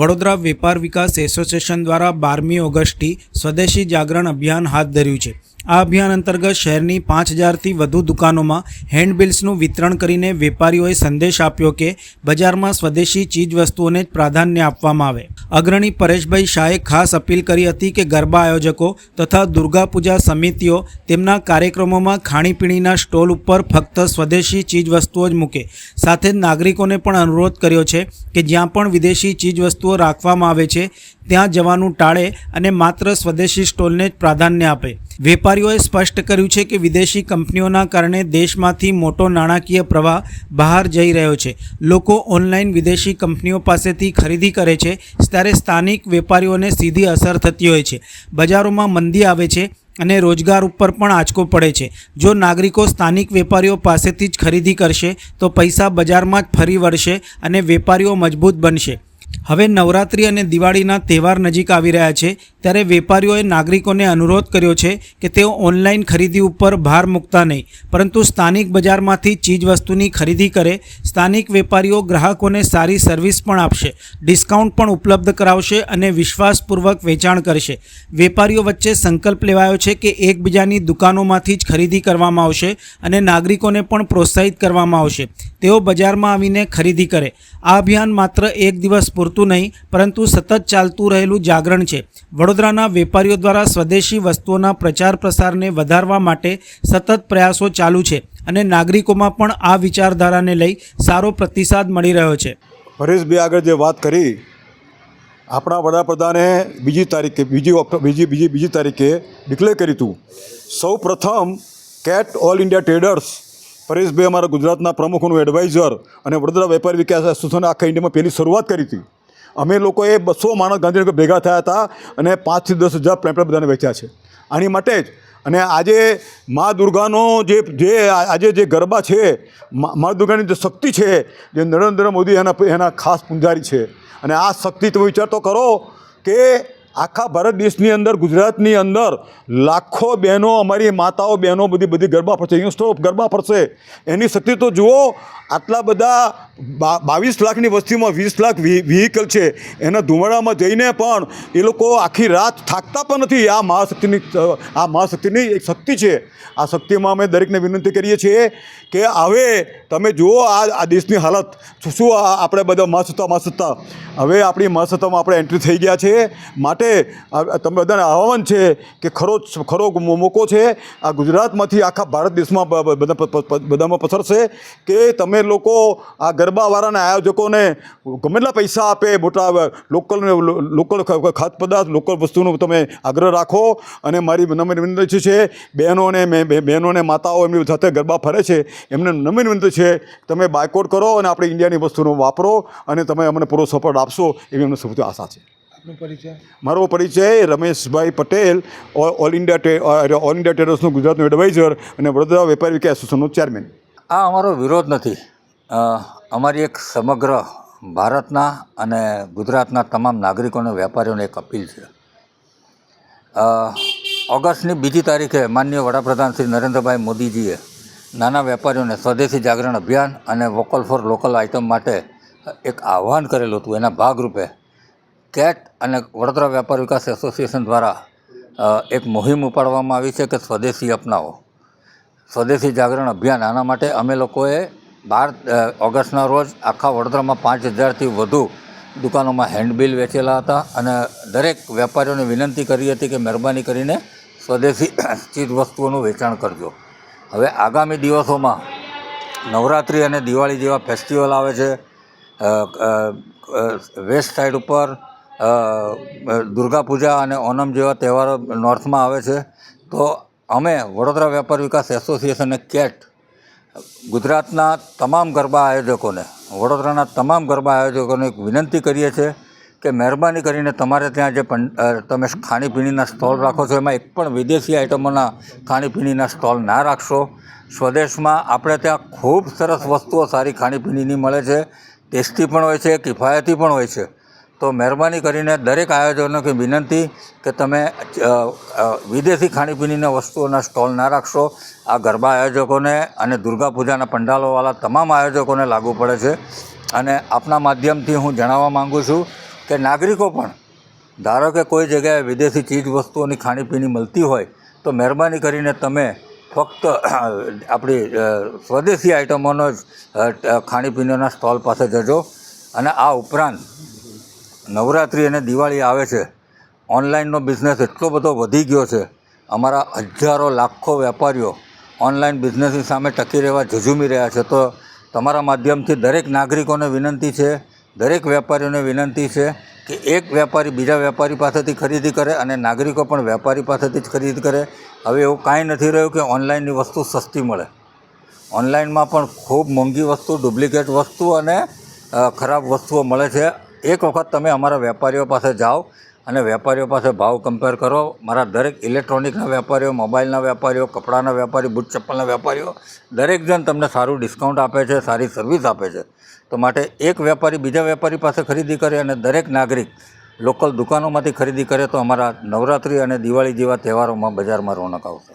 વડોદરા વેપાર વિકાસ એસોસિએશન દ્વારા બારમી ઓગસ્ટથી સ્વદેશી જાગરણ અભિયાન હાથ ધર્યું છે. આ અભિયાન અંતર્ગત શહેરની પાંચ હજારથી વધુ દુકાનોમાં હેન્ડબિલ્સનું વિતરણ કરીને વેપારીઓએ સંદેશ આપ્યો કે બજારમાં સ્વદેશી ચીજવસ્તુઓને જ પ્રાધાન્ય આપવામાં આવે. અગ્રણી પરેશભાઈ શાહે ખાસ અપીલ કરી હતી કે ગરબા આયોજકો તથા દુર્ગા પૂજા સમિતિઓ તેમના કાર્યક્રમોમાં ખાણીપીણીના સ્ટોલ ઉપર ફક્ત સ્વદેશી ચીજવસ્તુઓ જ મૂકે. સાથે જ નાગરિકોને પણ અનુરોધ કર્યો છે કે જ્યાં પણ વિદેશી ચીજવસ્તુઓ રાખવામાં આવે છે, ત્યાં જવાનું ટાળે અને માત્ર સ્વદેશી સ્ટોલને જ પ્રાધાન્ય આપે. વેપારીઓએ સ્પષ્ટ કર્યું છે કે વિદેશી કંપનીઓના કારણે દેશમાંથી મોટો નાણાકીય પ્રવાહ બહાર જઈ રહ્યો છે. લોકો ઓનલાઈન વિદેશી કંપનીઓ પાસેથી ખરીદી કરે છે, ત્યારે સ્થાનિક વેપારીઓને સીધી અસર થતી હોય છે. બજારોમાં મંદી આવે છે અને રોજગાર ઉપર પણ આંચકો પડે છે. જો નાગરિકો સ્થાનિક વેપારીઓ પાસેથી જ ખરીદી કરશે, તો પૈસા બજારમાં જ ફરી વળશે અને વેપારીઓ મજબૂત બનશે. હવે નવરાત્રિ અને દિવાળીના તહેવાર નજીક આવી રહ્યા છે, ત્યારે વેપારીઓએ નાગરિકોને અનુરોધ કર્યો છે કે તેઓ ઓનલાઈન ખરીદી ઉપર ભાર મૂકતા નહીં, પરંતુ સ્થાનિક બજારમાંથી ચીજવસ્તુની ખરીદી કરે, સ્થાનિક વેપારીઓ ગ્રાહકોને સારી સર્વિસ પણ આપશે, ડિસ્કાઉન્ટ પણ ઉપલબ્ધ કરાવશે અને વિશ્વાસપૂર્વક વેચાણ કરશે. વેપારીઓ વચ્ચે સંકલ્પ લેવાયો છે કે એકબીજાની દુકાનોમાંથી જ ખરીદી કરવામાં આવશે અને નાગરિકોને પણ પ્રોત્સાહિત કરવામાં આવશે. તેઓ બજારમાં આવીને ખરીદી કરે. આ અભિયાન માત્ર એક દિવસ પૂરતું નહીં, પરંતુ સતત ચાલતું રહેલું જાગરણ છે. વડોદરાના વેપારીઓ દ્વારા સ્વદેશી વસ્તુઓના પ્રચાર પ્રસારને વધારવા માટે સતત પ્રયાસો ચાલુ છે અને નાગરિકોમાં પણ આ વિચારધારાને લઈ સારો પ્રતિસાદ મળી રહ્યો છે. પરેશભાઈ આગળ જે વાત કરી, આપણા વડાપ્રધાને બીજી તારીખે, બીજી બીજી બીજી બીજી તારીખે ડિક્લેર કર્યું હતું. સૌ પ્રથમ CAIT all India traders Pareshbhai અમારા ગુજરાતના પ્રમુખનું એડવાઇઝર અને વડોદરા વેપારી વિકાસ એસોસિએશન આખા ઇન્ડિયામાં પહેલી શરૂઆત કરી હતી. અમે લોકોએ બસો માણસ ગાંધીનગર ભેગા થયા હતા અને પાંચથી દસ હજાર પ્લેમ્પલેટ બધાને વેચ્યા છે. આની માટે જ અને આજે મા દુર્ગાનો જે જે આજે જે ગરબા છે મા દુર્ગાની જે શક્તિ છે, જે નરેન્દ્ર મોદી એના એના ખાસ પૂંજારી છે. અને આ શક્તિ તમે વિચાર તો કરો કે આખા ભારત દેશની અંદર, ગુજરાતની અંદર લાખો બહેનો, અમારી માતાઓ, બહેનો બધી બધી ગરબા ફરશે યંગસ્ટરો ગરબા ફરશે એની શક્તિ તો જુઓ આટલા બધા બાવીસ લાખની વસ્તીમાં વીસ લાખ વ્હીકલ છે. એના ધુમાડામાં જઈને પણ એ લોકો આખી રાત થાકતા પણ નથી. આ મહાશક્તિની આ મહાશક્તિની એક શક્તિ છે. આ શક્તિમાં અમે દરેકને વિનંતી કરીએ છીએ કે હવે તમે જુઓ આ આ દેશની હાલત. શું આ આપણે બધા મહાસત્તા મહાસત્તા? હવે આપણી મહાસત્તામાં આપણે એન્ટ્રી થઈ ગયા છે. માટે તમે બધાને આહવાન છે કે ખરો ખરો મોકો છે. આ ગુજરાતમાંથી આખા ભારત દેશમાં બધા બધામાં પસરશે કે તમે લોકો આ ગરબાવાળાના આયોજકોને ગમે એટલા પૈસા આપે મોટા લોકલ લોકલ ખાદ્ય પદાર્થ લોકલ વસ્તુનો તમે આગ્રહ રાખો. અને મારી નમ્ર વિનંતી છે બહેનોને બહેનોને માતાઓ એમની સાથે ગરબા ફરે છે એમને નમ્ર વિનંતી છે તમે બાયકોટ કરો અને આપણે ઇન્ડિયાની વસ્તુનો વાપરો અને તમે અમને પૂરો સપોર્ટ આપશો એવી અમને સૌથી આશા છે. પરિચય? મારો પરિચય Rameshbhai Patel all India all India ટ્રેડર્સનો ગુજરાતનું એડવાઇઝર અને વડોદરા વેપારી વિકાસ એસોસિએશનનો ચેરમેન. આ અમારો વિરોધ નથી. અમારી એક સમગ્ર ભારતના અને ગુજરાતના તમામ નાગરિકોને વેપારીઓને એક અપીલ છે. ઓગસ્ટની બીજી તારીખે માનનીય વડાપ્રધાન શ્રી નરેન્દ્રભાઈ મોદીજીએ નાના વેપારીઓને સ્વદેશી જાગરણ અભિયાન અને વોકલ ફોર લોકલ આઇટમ માટે એક આહ્વાન કરેલું હતું. એના ભાગરૂપે કેટ અને વડોદરા વેપાર વિકાસ એસોસિએશન દ્વારા એક મુહિમ ઉપાડવામાં આવી છે કે સ્વદેશી અપનાવો. સ્વદેશી જાગરણ અભિયાન. આના માટે અમે લોકોએ બાર ઓગસ્ટના રોજ આખા વડોદરામાં પાંચ હજારથી વધુ દુકાનોમાં હેન્ડબિલ વેચેલા હતા અને દરેક વેપારીઓને વિનંતી કરી હતી કે મહેરબાની કરીને સ્વદેશી ચીજ વસ્તુઓનું વેચાણ કરજો. હવે આગામી દિવસોમાં નવરાત્રિ અને દિવાળી જેવા ફેસ્ટિવલ આવે છે વેસ્ટ સાઈડ ઉપર દુર્ગા પૂજા અને ઓનમ જેવા તહેવારો નોર્થમાં આવે છે, તો અમે વડોદરા વેપાર વિકાસ એસોસિએશન કેટ ગુજરાતના તમામ ગરબા આયોજકોને, વડોદરાના તમામ ગરબા આયોજકોને એક વિનંતી કરીએ છીએ કે મહેરબાની કરીને તમારે ત્યાં જે તમે ખાણીપીણીના સ્ટોલ રાખો છો, એમાં એક પણ વિદેશી આઇટમોના ખાણીપીણીના સ્ટોલ ના રાખશો. સ્વદેશમાં આપણે ત્યાં ખૂબ સરસ વસ્તુઓ સારી ખાણીપીણીની મળે છે. ટેસ્ટી પણ હોય છે, કિફાયતી પણ હોય છે. તો મહેરબાની કરીને દરેક આયોજનોની વિનંતી કે તમે વિદેશી ખાણીપીણીના વસ્તુઓના સ્ટોલ ના રાખશો. આ ગરબા આયોજકોને અને દુર્ગા પૂજાના પંડાલોવાળા તમામ આયોજકોને લાગુ પડે છે. અને આપના માધ્યમથી હું જણાવવા માગું છું કે નાગરિકો પણ, ધારો કે કોઈ જગ્યાએ વિદેશી ચીજ વસ્તુઓની ખાણીપીણી મળતી હોય, તો મહેરબાની કરીને તમે ફક્ત આપણી સ્વદેશી આઇટમોનો જ ખાણીપીણીના સ્ટોલ પાસે જજો. અને આ ઉપરાંત નવરાત્રિ અને દિવાળી આવે છે. ઓનલાઈનનો બિઝનેસ એટલો બધો વધી ગયો છે. અમારા હજારો, લાખો વેપારીઓ ઓનલાઈન બિઝનેસની સામે ટકી રહેવા ઝઝૂમી રહ્યા છે. તો તમારા માધ્યમથી દરેક નાગરિકોને વિનંતી છે, દરેક વેપારીઓને વિનંતી છે કે એક વેપારી બીજા વેપારી પાસેથી ખરીદી કરે અને નાગરિકો પણ વેપારી પાસેથી જ ખરીદી કરે. હવે એવું કાંઈ નથી રહ્યું કે ઓનલાઈનની વસ્તુ સસ્તી મળે. ઓનલાઈનમાં પણ ખૂબ મોંઘી વસ્તુ, ડુપ્લિકેટ વસ્તુ અને ખરાબ વસ્તુઓ મળે છે. એક વખત તમે અમારા વેપારીઓ પાસે જાઓ અને વેપારીઓ પાસે ભાવ કમ્પેર કરો. મારા દરેક ઇલેક્ટ્રોનિકના વેપારીઓ મોબાઈલના વેપારીઓ, કપડાના વેપારી બૂટ ચપ્પલના વેપારીઓ, દરેક જણ તમને સારું ડિસ્કાઉન્ટ આપે છે, સારી સર્વિસ આપે છે. તો માટે એક વેપારી બીજા વેપારી પાસે ખરીદી કરે અને દરેક નાગરિક લોકલ દુકાનોમાંથી ખરીદી કરે તો અમારા નવરાત્રિ અને દિવાળી જેવા તહેવારોમાં બજારમાં રોનક આવશે.